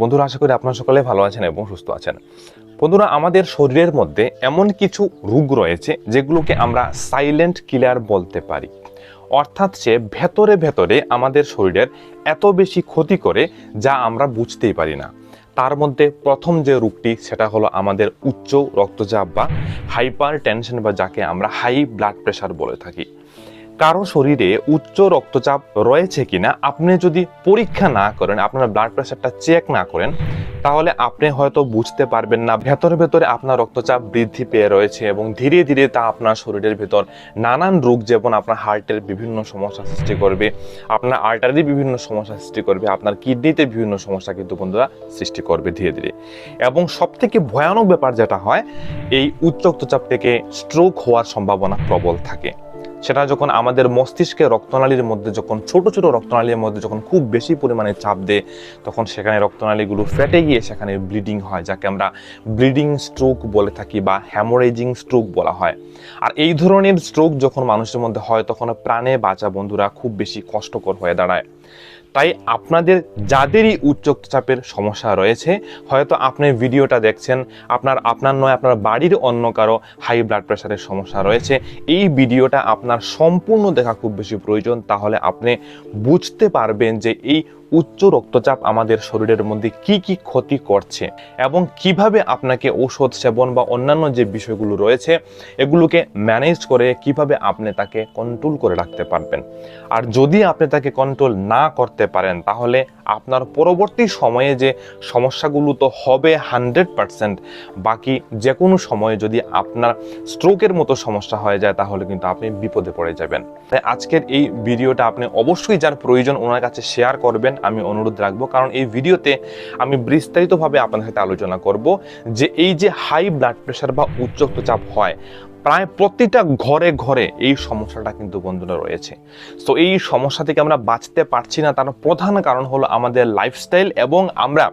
বন্ধুরা, আশা করি আপনারা সকলে ভালো আছেন এবং সুস্থ আছেন। বন্ধুরা, আমাদের শরীরের মধ্যে এমন কিছু রোগ রয়েছে যেগুলোকে আমরা সাইলেন্ট কিলার বলতে পারি। অর্থাৎ সে ভেতরে ভেতরে আমাদের শরীরের এত বেশি ক্ষতি করে যা আমরা বুঝতেই পারি না। তার মধ্যে প্রথম যে রোগটি, সেটা হলো আমাদের উচ্চ রক্তচাপ বা হাইপার টেনশন বা যাকে আমরা হাই ব্লাড প্রেশার বলে থাকি। কারও শরীরে উচ্চ রক্তচাপ রয়েছে কিনা আপনি যদি পরীক্ষা না করেন, আপনার ব্লাড প্রেশারটা চেক না করেন, তাহলে আপনি হয়তো বুঝতে পারবেন না ভেতরে ভেতরে আপনার রক্তচাপ বৃদ্ধি পেয়ে রয়েছে এবং ধীরে ধীরে তা আপনার শরীরের ভেতর নানান রোগ যেমন আপনার হার্টের বিভিন্ন সমস্যা সৃষ্টি করবে, আপনার আর্টারি বিভিন্ন সমস্যা সৃষ্টি করবে, আপনার কিডনিতে বিভিন্ন সমস্যা কিন্তু বন্ধুরা সৃষ্টি করবে ধীরে ধীরে। এবং সব থেকে ভয়ানক ব্যাপার যেটা হয়, এই উচ্চ রক্তচাপ থেকে স্ট্রোক হওয়ার সম্ভাবনা প্রবল থাকে। সেটা যখন আমাদের মস্তিষ্কে রক্তনালীর মধ্যে যখন, ছোট ছোট রক্তনালীর মধ্যে যখন খুব বেশি পরিমাণে চাপ দেয়, তখন সেখানে রক্তনালীগুলো ফেটে গিয়ে সেখানে ব্লিডিং হয়, যাকে আমরা ব্লিডিং স্ট্রোক বলে থাকি বা হ্যামোরেজিং স্ট্রোক বলা হয়। আর এই ধরনের স্ট্রোক যখন মানুষের মধ্যে হয়, তখন প্রাণে বাঁচা বন্ধুরা খুব বেশি কষ্টকর হয়ে দাঁড়ায়। তাই আপনাদের যাদেরই উচ্চ রক্তচাপের সমস্যা রয়েছে, হয়তো আপনি ভিডিওটা দেখছেন, আপনার আপনার নয়, আপনার বাড়ির অন্য কারও হাই ব্লাড প্রেশারের সমস্যা রয়েছে, এই ভিডিওটা আপনার সম্পূর্ণ দেখা খুব বেশি প্রয়োজন, তাহলে আপনি বুঝতে পারবেন যে এই উচ্চ রক্তচাপ আমাদের শরীরের মধ্যে কি কি ক্ষতি করছে এবং কীভাবে আপনাকে ঔষধ সেবন বা অন্যান্য যে বিষয়গুলো রয়েছে, এগুলোকে ম্যানেজ করে কীভাবে আপনি তাকে কন্ট্রোল করে রাখতে পারবেন। আর যদি আপনি তাকে কন্ট্রোল না করতে পারেন, তাহলে আপনার পরবর্তী সময়ে যে সমস্যাগুলো তো হবে হান্ড্রেড পারসেন্ট বাকি যে কোনো সময়ে যদি আপনার স্ট্রোকের মতো সমস্যা হয়ে যায়, তাহলে কিন্তু আপনি বিপদে পড়ে যাবেন। তাই আজকের এই ভিডিওটা আপনি অবশ্যই যার প্রয়োজন ওনার কাছে শেয়ার করবেন। আমি অনুরোধ রাখব, কারণ এই ভিডিওতে আমি বিস্তারিতভাবে আপনার সাথে আলোচনা করব যে এই যে হাই ব্লাড প্রেশার বা উচ্চ রক্তচাপ হয়, প্রায় প্রতিটা ঘরে ঘরে এই সমস্যাটা কিন্তু বন্ধুরা রয়েছে। তো এই সমস্যা থেকে আমরা বাঁচতে পারছি না, তার প্রধান কারণ হলো আমাদের লাইফস্টাইল এবং আমরা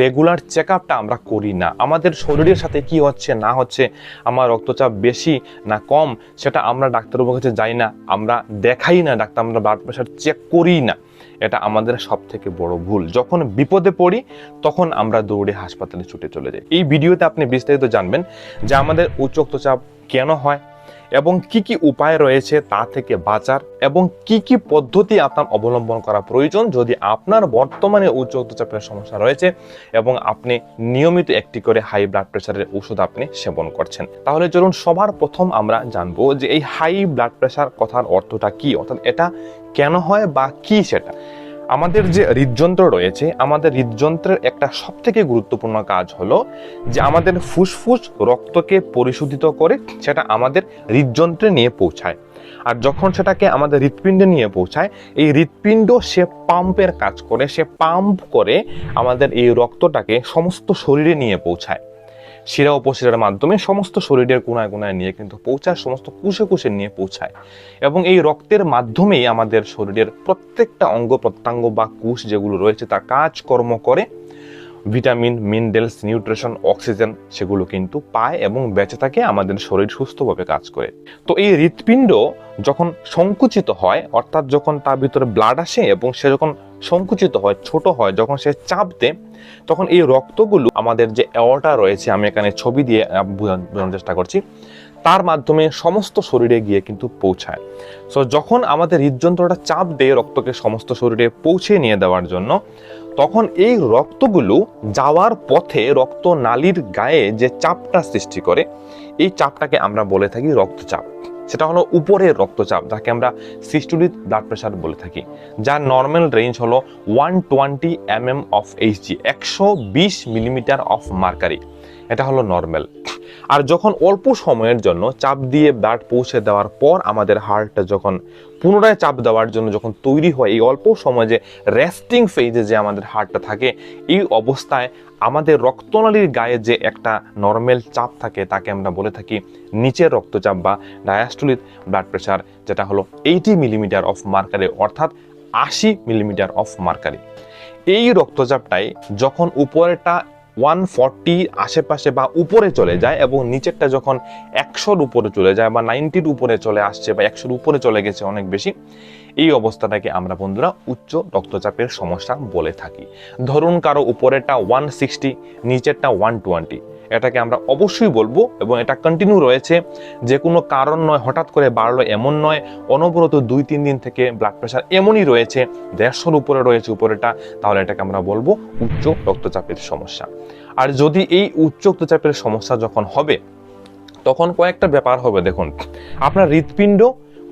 রেগুলার চেক আপটা আমরা করি না। আমাদের শরীরের সাথে কি হচ্ছে, না হচ্ছে, আমার রক্তচাপ বেশি না কম, সেটা আমরা ডাক্তারবাবুর কাছে যাই না, আমরা দেখাই না, ডাক্তার আমরা ব্লাড প্রেশার চেক করি না। এটা আমাদের সব থেকে বড় ভুল। যখন বিপদে পড়ি, তখন আমরা দৌড়ে হাসপাতালে ছুটে চলে যাই। এই ভিডিওতে আপনি বিস্তারিত জানবেন যে আমাদের উচ্চ রক্তচাপ কেন হয় এবং কি কি উপায় রয়েছে তা থেকে বাঁচার এবং কি কি পদ্ধতি আপনার অবলম্বন করা প্রয়োজন যদি আপনার বর্তমানে উচ্চ রক্তচাপের সমস্যা রয়েছে এবং আপনি নিয়মিত একটি করে হাই ব্লাড প্রেশারের ওষুধ আপনি সেবন করছেন। তাহলে চলুন সবার প্রথম আমরা জানব যে এই হাই ব্লাড প্রেশার কথার অর্থটা কি? অর্থাৎ এটা কেন হয় বা কি সেটা? আমাদের যে হৃদযন্ত্র রয়েছে, আমাদের হৃদযন্ত্রের একটা সব থেকে গুরুত্বপূর্ণ কাজ হলো যে আমাদের ফুসফুস রক্তকে পরিশোধিত করে সেটা আমাদের হৃদযন্ত্রে নিয়ে পৌঁছায়। আর যখন সেটাকে আমাদের হৃৎপিণ্ডে নিয়ে পৌঁছায়, এই হৃৎপিণ্ড সে পাম্পের কাজ করে, সে পাম্প করে আমাদের এই রক্তটাকে সমস্ত শরীরে নিয়ে পৌঁছায়। শিরা উপশিরার মাধ্যমে সমস্ত শরীরের কোনায় কোনায় নিয়ে কিন্তু পৌঁছায়, সমস্ত কুশে কুশে নিয়ে পৌঁছায়। এবং এই রক্তের মাধ্যমেই আমাদের শরীরের প্রত্যেকটা অঙ্গ প্রত্যঙ্গ বা কুশ যেগুলো রয়েছে তা কাজকর্ম করে। ভিটামিন, মিনারেলস, নিউট্রিশন, অক্সিজেন সেগুলো কিন্তু পায় এবং বেঁচে থাকে, আমাদের শরীর সুস্থভাবে কাজ করে। তো এই হৃৎপিণ্ড যখন সংকুচিত হয়, অর্থাৎ যখন তার ভিতরে ব্লাড আসে এবং সে যখন সংকুচিত হয়, ছোট হয়, যখন সে চাপ দেয় তখন এই রক্তগুলো আমাদের যে অ্যাওয়াটা রয়েছে, আমি এখানে ছবি দিয়ে বোঝানোর চেষ্টা করছি, তার মাধ্যমে সমস্ত শরীরে গিয়ে কিন্তু পৌঁছায়। সো যখন আমাদের হৃদযন্ত্রটা চাপ দেয় রক্তকে সমস্ত শরীরে পৌঁছে নিয়ে দেওয়ার জন্য, তখন এই রক্তগুলো যাওয়ার পথে রক্ত নালীর গায়ে যে চাপটা সৃষ্টি করে, এই চাপটাকে আমরা বলে থাকি রক্তচাপ। সেটা হলো উপরের রক্তচাপ, যাকে আমরা সিস্টোলিক ব্লাড প্রেশার বলে থাকি, যার নর্মাল রেঞ্জ হলো one twenty M M of H G একশো বিশ মিলিমিটার অফ মার্কারি এটা হলো নর্মাল আর যখন অল্প সময়ের জন্য চাপ দিয়ে ব্লাড পৌঁছে দেওয়ার পর আমাদের হার্টটা যখন পুনরায় চাপ দেওয়ার জন্য যখন তৈরি হয়, এই অল্প সময় যে রেস্টিং ফেজে যে আমাদের হার্টটা থাকে, এই অবস্থায় আমাদের রক্তনালীর গায়ে যে একটা নর্মাল চাপ থাকে, তাকে আমরা বলে থাকি নিচের রক্তচাপ বা ডায়াস্টোলিক ব্লাড প্রেশার যেটা হলো এইটি মিলিমিটার অফ মার্কারি অর্থাৎ আশি মিলিমিটার অফ মার্কারি এই রক্তচাপটাই যখন উপরেরটা ওয়ান ফর্টি আশেপাশে বা উপরে চলে যায় এবং নিচেরটা যখন একশোর উপরে চলে যায় বা নাইনটির উপরে চলে আসছে বা একশোর উপরে চলে গেছে অনেক বেশি, এই অবস্থাটাকে আমরা বন্ধুরা উচ্চ রক্তচাপের সমস্যা বলে থাকি। ধরুন কারও উপরেরটা ওয়ান সিক্সটি নিচেরটা ওয়ান টোয়েন্টি এটাকে আমরা অবশ্যই বলব এবং এটা কন্টিনিউ রয়েছে। যে কোনো কারণ নয়, হঠাৎ করে বাড়লো এমন নয়, অনবরত দুই, তিন দিন থেকে ব্লাড প্রেশার এমনই রয়েছে, দেড়শোর উপরে রয়েছে উপরেটা তাহলে এটাকে আমরা বলব উচ্চ রক্তচাপের সমস্যা। আর যদি এই উচ্চ রক্তচাপের সমস্যা যখন হবে, তখন কয়েকটা ব্যাপার হবে, দেখুন। আপনার হৃৎপিণ্ড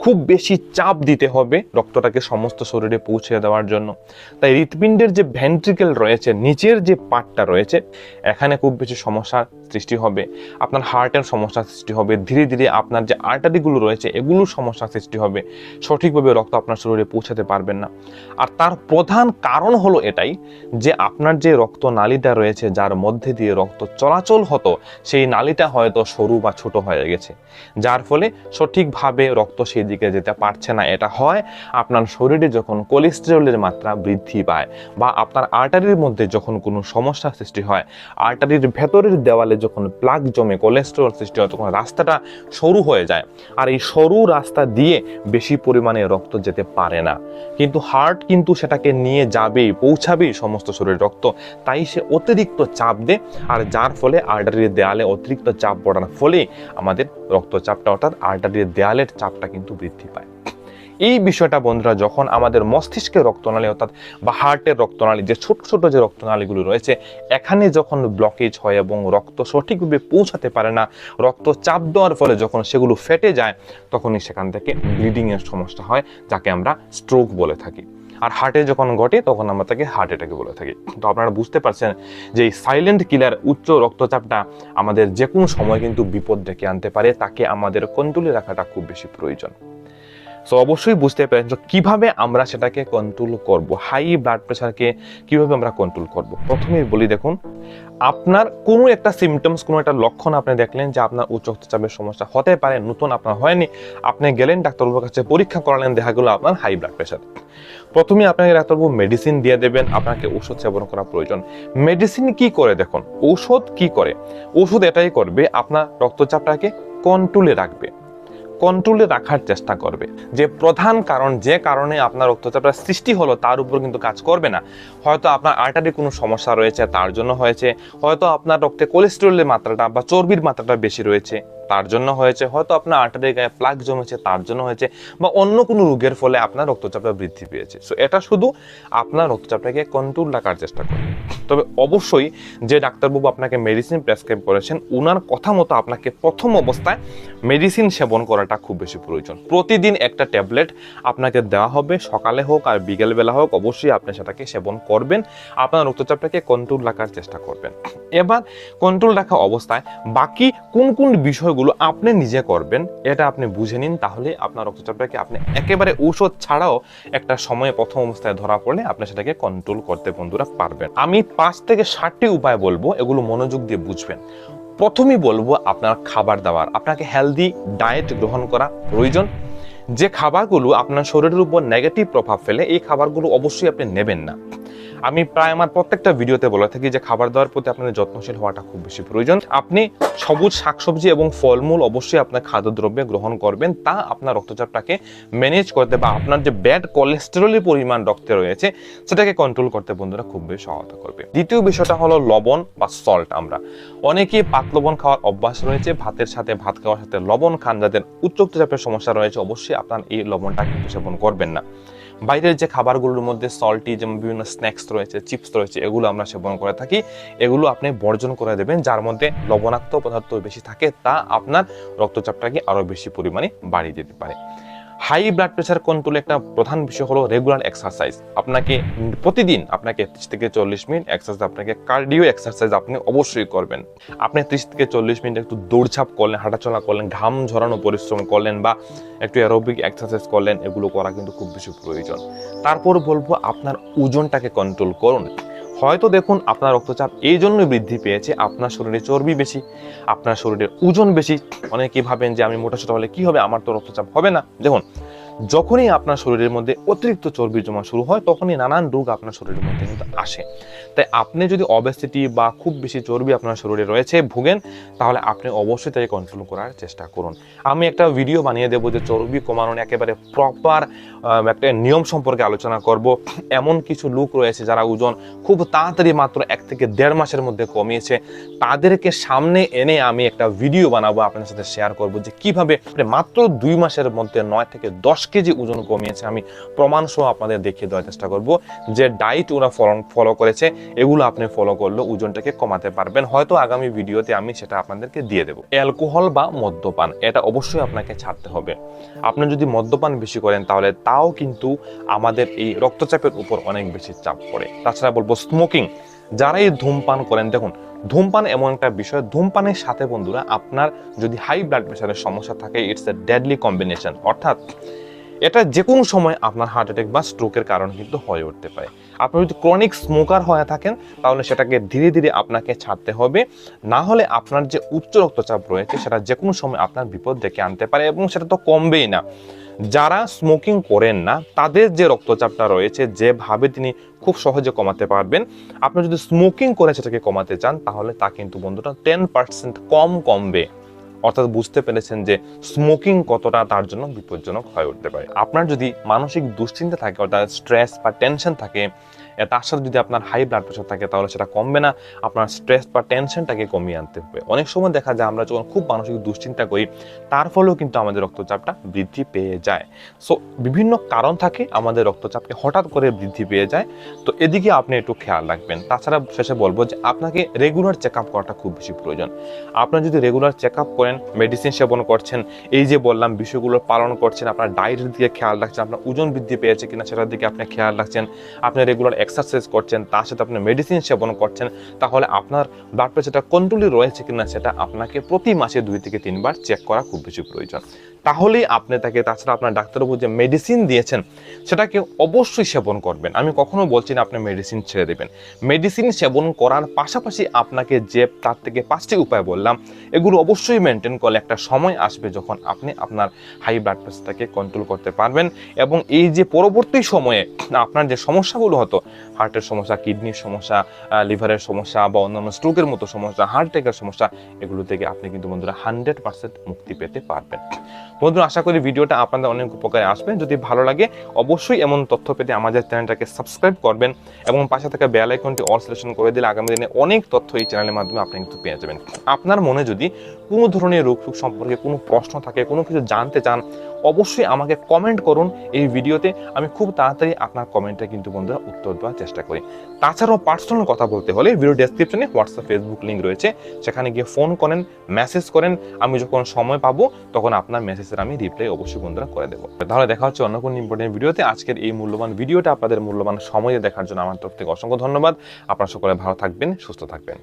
খুব বেশি চাপ দিতে হবে রক্তটাকে সমস্ত শরীরে পৌঁছে দেওয়ার জন্য। তাই হৃৎপিণ্ডের যে ভেন্ট্রিকেল রয়েছে, নিচের যে পার্টটা রয়েছে, এখানে খুব বেশি সমস্যার সৃষ্টি হবে। আপনার হার্টের সমস্যার সৃষ্টি হবে। ধীরে ধীরে আপনার যে আর্টারিগুলো রয়েছে এগুলোর সমস্যার সৃষ্টি হবে। সঠিকভাবে রক্ত আপনার শরীরে পৌঁছাতে পারবেন না। আর তার প্রধান কারণ হলো এটাই যে আপনার যে রক্ত নালীটা রয়েছে, যার মধ্যে দিয়ে রক্ত চলাচল হতো, সেই নালীটা হয়তো সরু বা ছোট হয়ে গেছে। যার ফলে সঠিকভাবে রক্ত সেই দিকে যেতে পারছে না। এটা হয় আপনার শরীরে যখন কোলেস্টেরলের মাত্রা বৃদ্ধি পায় বা আপনার আর্টারির মধ্যে যখন কোনো সমস্যা সৃষ্টি হয় আর্টারির ভেতরের দেওয়ালে যখন প্লাগ জমে কোলেস্টেরল সৃষ্টি হয়, তখন রাস্তাটা সরু হয়ে যায়। আর এই সরু রাস্তা দিয়ে বেশি পরিমাণে রক্ত যেতে পারে না। কিন্তু হার্ট কিন্তু সেটাকে নিয়ে যাবেই, পৌঁছাবেই সমস্ত শরীরের রক্ত। তাই সে অতিরিক্ত চাপ দেয় আর যার ফলে আর্টারির দেয়ালে অতিরিক্ত চাপ পড়ার ফলে আমাদের রক্তচাপটা অর্থাৎ আর্টারির দেয়ালের চাপটা কিন্তু বৃদ্ধি পায়। এই বিষয়টা বন্ধুরা, যখন আমাদের মস্তিষ্কের রক্তনালী অর্থাৎ বা হার্টের রক্তনালী, যে ছোট ছোট যে রক্তনালীগুলো রয়েছে, এখানে যখন ব্লকেজ হয় এবং রক্ত সঠিকভাবে পৌঁছাতে পারে না, রক্ত চাপ দেওয়ার ফলে যখন সেগুলো ফেটে যায়, তখনই সেখান থেকে ব্লিডিংয়ের সমস্যা হয়, যাকে আমরা স্ট্রোক বলে থাকি। আর হার্টে যখন ঘটে, তখন আমরা তাকে হার্ট অ্যাটাকে বলে থাকি। তো আপনারা বুঝতে পারছেন যে এই সাইলেন্ট কিলার উচ্চ রক্তচাপটা আমাদের যে কোনো সময় কিন্তু বিপদ ডেকে আনতে পারে, তাকে আমাদের কন্ট্রোলে রাখাটা খুব বেশি প্রয়োজন। সো অবশ্যই বুঝতে পারেন যে কীভাবে আমরা সেটাকে কন্ট্রোল করব হাই ব্লাড প্রেশারকে কীভাবে আমরা কন্ট্রোল করব। প্রথমেই বলি দেখুন, আপনার কোনো একটা সিমটমস কোনো একটা লক্ষণ আপনি দেখলেন যে আপনার উচ্চ রক্তচাপের সমস্যা হতে পারে, নতুন আপনার হয়নি, আপনি গেলেন ডাক্তারবাবুর কাছে পরীক্ষা করালেন, দেখা গেলো আপনার হাই ব্লাড প্রেশার প্রথমে আপনাকে ডাক্তারবাবু মেডিসিন দিয়ে দেবেন, আপনাকে ওষুধ সেবন করা প্রয়োজন। মেডিসিন কি করে দেখুন? ঔষধ কি করে? ওষুধ এটাই করবে, আপনার রক্তচাপটাকে কন্ট্রোলে রাখবে। কন্ট্রোলে রাখার চেষ্টা করবে। যে প্রধান কারণ, যে কারণে আপনার রক্তচাপটা সৃষ্টি হলো, তার উপর কিন্তু কাজ করবে না। হয়তো আপনার আর্টারি কোনো সমস্যা রয়েছে, তার জন্য হয়েছে। হয়তো আপনার রক্তে কোলেস্টেরলের মাত্রাটা বা চর্বির মাত্রাটা বেশি রয়েছে। তার জন্য হয়েছে, হয়তো আপনার আর্টারির গায়ে প্লাগ জমেছে, তার জন্য হয়েছে, বা অন্য কোনো রোগের ফলে আপনার রক্তচাপটা বৃদ্ধি পেয়েছে। সো এটা শুধু আপনার রক্তচাপটাকে কন্ট্রোল রাখার চেষ্টা করবে তবে অবশ্যই যে ডাক্তারবাবু আপনাকে মেডিসিন প্রেসক্রাইব করেছেন ওনার কথা মতো আপনাকে প্রথম অবস্থায় মেডিসিন সেবন করাটা খুব বেশি প্রয়োজন। প্রতিদিন একটা ট্যাবলেট আপনাকে দেওয়া হবে, সকালে হোক আর বিকেলবেলা হোক, অবশ্যই আপনি সেটাকে সেবন করবেন, আপনার রক্তচাপটাকে কন্ট্রোল রাখার চেষ্টা করবেন। এবার কন্ট্রোল রাখা অবস্থায় বাকি কোন কোন বিষয়গুলো আপনি নিজে করবেন, এটা আপনি বুঝে নিন, তাহলে আপনার রক্তচাপটাকে আপনি একেবারে ঔষধ ছাড়াও একটা সময়ে প্রথম অবস্থায় ধরা পড়লে আপনি সেটাকে কন্ট্রোল করতে বন্ধুরা পারবেন। আমি পাঁচ থেকে ষাটটি উপায় বলব, এগুলো মনোযোগ দিয়ে বুঝবেন। প্রথমেই বলব আপনার খাবার দাবার, আপনাকে হেলদি ডায়েট গ্রহণ করা প্রয়োজন। যে খাবারগুলো আপনার শরীরের উপর নেগেটিভ প্রভাব ফেলে, এই খাবারগুলো অবশ্যই আপনি নেবেন না। আমি প্রায় আমার প্রত্যেকটা ভিডিওতে বলে থাকি যে খাবার দাবার প্রতি আপনার যত্নশীল হওয়াটা খুব বেশি প্রয়োজন। আপনি সবুজ শাকসবজি এবং ফলমূল অবশ্যই আপনার খাদ্যদ্রব্যে গ্রহণ করবেন, তা আপনার রক্তচাপটাকে ম্যানেজ করতে বা আপনার যে ব্যাড কোলেস্টেরলের পরিমাণ রক্তে রয়েছে, সেটাকে কন্ট্রোল করতে বন্ধুরা খুব বেশি সহায়তা করবে। দ্বিতীয় বিষয়টা হলো লবণ বা সল্ট আমরা। অনেকেই পাত লবণ খাওয়ার অভ্যাস রয়েছে, ভাতের সাথে, ভাত খাওয়ার সাথে লবণ খান, যাদের উচ্চ রক্তচাপের সমস্যা রয়েছে, অবশ্যই আপনার এই লবণটা কিন্তু সেবন করবেন না। বাইরের যে খাবারগুলোর মধ্যে সল্টি যেমন বিভিন্ন স্ন্যাক্স রয়েছে চিপস রয়েছে, এগুলো আমরা সেবন করে থাকি। এগুলো আপনি বর্জন করে দেবেন, যার মধ্যে লবণাক্ত পদার্থ বেশি থাকে, তা আপনার রক্তচাপটাকে আরও বেশি পরিমাণে বাড়িয়ে দিতে পারে। হাই ব্লাড প্রেশার কন্ট্রোলে একটা প্রধান বিষয় হলো রেগুলার এক্সারসাইজ। আপনাকে প্রতিদিন আপনাকে ত্রিশ থেকে চল্লিশ মিনিট এক্সারসাইজ, আপনাকে কার্ডিও এক্সারসাইজ আপনি অবশ্যই করবেন। আপনি ত্রিশ থেকে চল্লিশ মিনিট একটু দৌড়ঝাঁপ করলেন, হাঁটাচলা করলেন, ঘাম ঝরানো পরিশ্রম করলেন বা একটু অ্যারোবিক এক্সারসাইজ করলেন, এগুলো করা কিন্তু খুব বেশি প্রয়োজন। তারপর বলব আপনার ওজনটাকে কন্ট্রোল করুন। হয়তো দেখুন আপনার রক্তচাপ এই জন্যই বৃদ্ধি পেয়েছে, আপনার শরীরে চর্বি বেশি, আপনার শরীরের ওজন বেশি। অনেকেই ভাবেন যে আমি মোটা সোটা হলে কী হবে? আমার তো রক্তচাপ হবে না। দেখুন, যখনই আপনার শরীরের মধ্যে অতিরিক্ত চর্বি জমা শুরু হয়, তখনই নানান রোগ আপনার শরীরের মধ্যে কিন্তু আসে। তাই আপনি যদি অবেসিটি বা খুব বেশি চর্বি আপনার শরীরে রয়েছে, ভুগেন, তাহলে আপনি অবশ্যই তাকে কন্ট্রোল করার চেষ্টা করুন। আমি একটা ভিডিও বানিয়ে দেবো যে চর্বি কমানোর একেবারে প্রপার একটা নিয়ম সম্পর্কে আলোচনা করব। এমন কিছু লোক রয়েছে যারা ওজন খুব তাড়াতাড়ি মাত্র এক থেকে দেড় মাসের মধ্যে কমিয়েছে। তাদেরকে সামনে এনে আমি একটা ভিডিও বানাবো আপনার সাথে শেয়ার করব যে কীভাবে মাত্র দুই মাসের মধ্যে নয় থেকে দশ কেজি ওজন কমিয়েছে আমি প্রমাণ সহ আপনাদের দেখিয়ে দেওয়ার চেষ্টা করব যে ডায়েট ওরা ফলো ফলো করেছে। এগুলো আপনি ফলো করলে ওজনটাকে কমাতে পারবেন। হয়তো আগামী ভিডিওতে আমি সেটা আপনাদেরকে দিয়ে দেবো। অ্যালকোহল বা মদ্যপান, এটা অবশ্যই আপনাকে ছাড়তে হবে। আপনি যদি মদ্যপান বেশি করেন, তাহলে তাও কিন্তু আমাদের এই রক্তচাপের উপর অনেক বেশি চাপ পড়ে। তাছাড়া বলব স্মোকিং যারা এই ধূমপান করেন, দেখুন, ধূমপান এমন একটা বিষয়, ধূমপানের সাথে বন্ধুরা, আপনার যদি হাই ব্লাড প্রেশারের সমস্যা থাকে ইটস এ ডেডলি কম্বিনেশন অর্থাৎ এটা যে কোনো সময় আপনার হার্ট অ্যাটাক বা স্ট্রোকের কারণ কিন্তু হয়ে উঠতে পারে। আপনি যদি ক্রনিক স্মোকার হয়ে থাকেন, তাহলে সেটাকে ধীরে ধীরে আপনাকে ছাড়তে হবে। না হলে আপনার যে উচ্চ রক্তচাপ রয়েছে, সেটা যে কোনো সময় আপনার বিপদ ডেকে আনতে পারে এবং সেটা তো কমবেই না। যারা স্মোকিং করেন না, তাদের যে রক্তচাপটা রয়েছে, যেভাবে তিনি খুব সহজে কমাতে পারবেন, আপনি যদি স্মোকিং করে সেটাকে কমাতে চান, তাহলে তা কিন্তু বন্ধুটা টেন পার্সেন্ট কম কমবে। অর্থাৎ বুঝতে পেরেছেন যে স্মোকিং কতটা তার জন্য বিপজ্জনক হয়ে উঠতে পারে। আপনার যদি মানসিক দুশ্চিন্তা থাকে, অর্থাৎ স্ট্রেস বা টেনশন থাকে তার সাথে যদি আপনার হাই ব্লাড প্রেশার থাকে, তাহলে সেটা কমবে না। আপনার স্ট্রেস বা টেনশনটাকে কমিয়ে আনতে হবে। অনেক সময় দেখা যায় আমরা যখন খুব মানসিক দুশ্চিন্তা করি, তার ফলেও কিন্তু আমাদের রক্তচাপটা বৃদ্ধি পেয়ে যায়। সো বিভিন্ন কারণ থাকে, আমাদের রক্তচাপকে হঠাৎ করে বৃদ্ধি পেয়ে যায়। তো এদিকে আপনি একটু খেয়াল রাখবেন। তাছাড়া শেষে বলব যে, আপনাকে রেগুলার চেক আপ করাটা খুব বেশি প্রয়োজন। আপনার যদি রেগুলার চেক আপ করেন মেডিসিন সেবন করছেন, এই যে বললাম বিষয়গুলো পালন করছেন, আপনার ডায়েটের দিকে খেয়াল রাখছেন, আপনার ওজন বৃদ্ধি পেয়েছে কিনা সেটার দিকে আপনি খেয়াল রাখছেন, আপনি রেগুলার এক্সারসাইজ করছেন, তার সাথে আপনি মেডিসিন সেবন করছেন, তাহলে আপনার ব্লাড প্রেশারটা কন্ট্রোলে রয়েছে কিনা সেটা আপনাকে প্রতি মাসে দুই থেকে তিনবার চেক করা খুব বেশি প্রয়োজন। তাহলেই আপনি তাকে, তাছাড়া আপনার ডাক্তারবাবু যে মেডিসিন দিয়েছেন, সেটাকে অবশ্যই সেবন করবেন। আমি কখনো বলছি না আপনি মেডিসিন ছেড়ে দেবেন। মেডিসিন সেবন করার পাশাপাশি আপনাকে যে, তার থেকে পাঁচটি উপায় বললাম, এগুলো অবশ্যই মেনটেন করলে একটা সময় আসবে যখন আপনি আপনার হাই ব্লাড প্রেশারটাকে কন্ট্রোল করতে পারবেন এবং এই যে পরবর্তী সময়ে আপনার যে সমস্যাগুলো হতো হার্টের সমস্যা কিডনির সমস্যা লিভারের সমস্যা বা অন্যান্য স্ট্রোকের মতো সমস্যা হার্ট অ্যাটাকের সমস্যা, এগুলো থেকে আপনি কিন্তু বন্ধুরা হান্ড্রেড পার্সেন্ট মুক্তি পেতে পারবেন। বন্ধুরা, আশা করি ভিডিওটা আপনাদের অনেক উপকারে আসবে। যদি ভালো লাগে, অবশ্যই এমন তথ্য পেতে আমাদের চ্যানেলটাকে সাবস্ক্রাইব করবেন এবং পাশে থাকা বেল আইকনটি অল সিলেকশন করে দিলে আগামী দিনে অনেক তথ্য এই চ্যানেলের মাধ্যমে আপনি কিন্তু পেয়ে যাবেন। আপনার মনে যদি কোনো ধরনের রোগ সম্পর্কে কোনো প্রশ্ন থাকে, কোনো কিছু জানতে চান অবশ্যই আমাকে কমেন্ট করুন এই ভিডিওতে। আমি খুব তাড়াতাড়ি আপনার কমেন্টে কিন্তু বন্ধুরা উত্তর দেওয়ার চেষ্টা করি। তাছাড়াও পার্সোনাল কথা বলতে হলে ভিডিও ডেসক্রিপশনে হোয়াটসঅ্যাপ ফেসবুক লিঙ্ক রয়েছে। সেখানে গিয়ে ফোন করেন মেসেজ করেন। আমি যখন সময় পাবো, তখন আপনার মেসেজের আমি রিপ্লাই অবশ্যই বন্ধুরা করে দেবো। তাহলে দেখা হচ্ছে অন্য কোনো ইম্পর্টেন্ট ভিডিওতে। আজকের এই মূল্যবান ভিডিওটা আপনাদের মূল্যবান সময়ে দেখার জন্য আমার তরফ থেকে অসংখ্য ধন্যবাদ। আপনারা সকলে ভালো থাকবেন, সুস্থ থাকবেন।